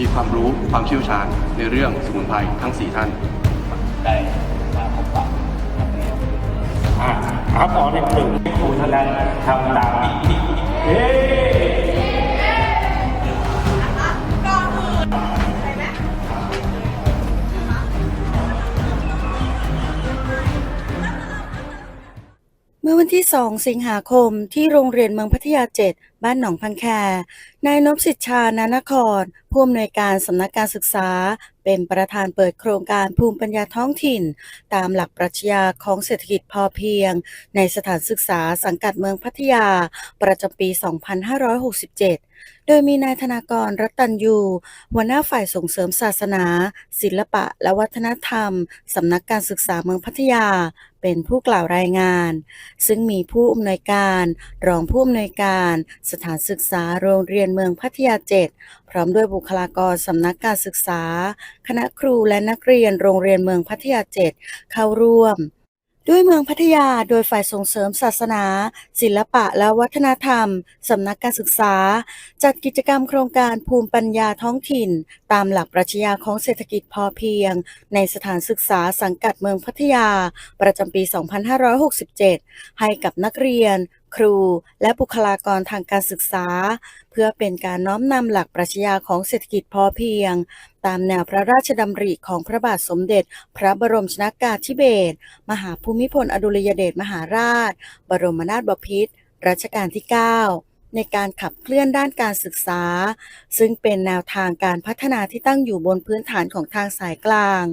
มีความรู้ความเชี่ยวชาญในเรื่องสมุนไพรทั้ง 4 ท่าน ได้มาพบปะนักเรียนอ่าครับต่อในหนึ่งครูท่านนั้นทำตามเฮ้เมื่อวันที่ 2 สิงหาคมที่โรงเรียนเมืองพัทยา 7 บ้านหนองพังแคนายนพสิทธชานานคร ผู้อำนวยการสำนักการศึกษา เป็นประธานเปิดโครงการภูมิปัญญาท้องถิ่น ตามหลักปรัชญาของเศรษฐกิจพอเพียง ในสถานศึกษาสังกัดเมืองพัทยา ประจำปี 2567โดยมีนายธนากรรัตตัญยูหัวหน้าฝ่ายส่งเสริมศาสนา ศิลปะและวัฒนธรรม สำนักการศึกษาเมืองพัทยา เป็นผู้กล่าวรายงาน ซึ่งมีผู้อำนวยการ รองผู้อำนวยการสถานศึกษาโรงเรียนเมืองพัทยา7พร้อมด้วยบุคลากรสำนักการศึกษา คณะครูและนักเรียนโรงเรียนเมืองพัทยา7เข้าร่วม ด้วยเมืองพัทยาโดยฝ่ายส่งเสริมศาสนา ศิลปะและวัฒนธรรมสำนักการศึกษา จัดกิจกรรมโครงการภูมิปัญญาท้องถิ่น ตามหลักปรัชญาของเศรษฐกิจพอเพียง ในสถานศึกษาสังกัดเมืองพัทยา ประจำปี 2567 ให้กับนักเรียน ครู และบุคลากรทางการศึกษา เพื่อเป็นการน้อมนำหลักปรัชญาของเศรษฐกิจพอเพียง ตามแนวพระราชดำริของพระบาทสมเด็จ พระบรมชนากาธิเบศรมหาภูมิพลอดุลยเดชมหาราช บรมนาถบพิตรรัชกาลที่ 9 ในการขับเคลื่อนด้านการศึกษา ซึ่งเป็นแนวทางการพัฒนาที่ตั้งอยู่บนพื้นฐานของทางสายกลาง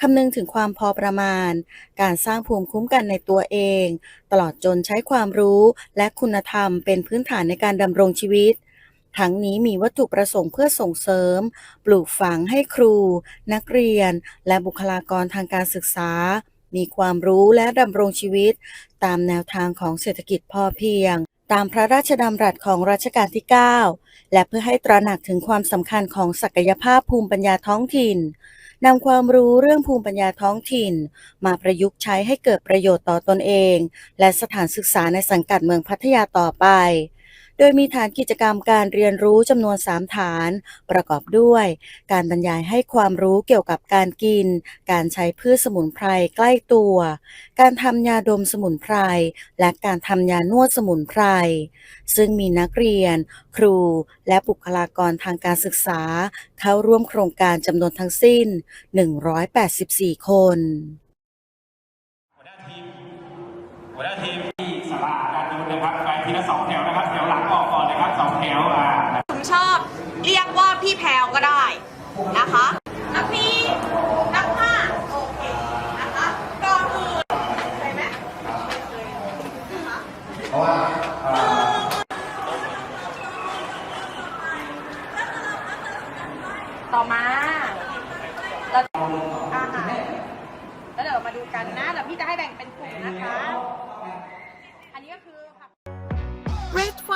คำนึงถึงความพอประมาณ การสร้างภูมิคุ้มกันในตัวเอง ตลอดจนใช้ความรู้และคุณธรรมเป็นพื้นฐานในการดำรงชีวิตทั้งนี้มีวัตถุประสงค์เพื่อส่งเสริม ปลูกฝังให้ครู นักเรียน และบุคลากรทางการศึกษา มีความรู้และดำรงชีวิต ตามแนวทางของเศรษฐกิจพอเพียง ตามพระราชดำรัสของรัชกาลที่ 9 และเพื่อให้ตระหนักถึงความสำคัญของศักยภาพภูมิปัญญาท้องถิ่นนำความรู้เรื่องภูมิปัญญาท้องถิ่น มาประยุกต์ใช้ให้เกิดประโยชน์ต่อตนเอง และสถานศึกษาในสังกัดเมืองพัทยาต่อไป ดยมีฐานกิจกรรมการเรียนรู้จำนวน 3 ฐาน ประกอบด้วย การบรรยายให้ความรู้เกี่ยวกับการกิน การใช้พืชสมุนไพรใกล้ตัว การทำยาดมสมุนไพร และการทำยานวดสมุนไพร ซึ่งมีนักเรียน ครู และบุคลากรทางการศึกษา เข้าร่วมโครงการจำนวนทั้งสิ้น 184 คนหัวหน้าทีมหัวหน้าทีมที่สาราด้านนู้นะครับไปทีละสองแถวนะครับแถวหลัง นนะครับสองแถวอ่าผมชอบเรียกว่าพี่แพรวก็ได้นะคะนักพี่นักผ้าโอเคนะคะก่อนอื่นเคยไหมต่อมาแล้วอ่าค่ะแล้วเดี๋ยวเรามาดูกันนะเดี๋ยวพี่จะให้แบ่งเป็น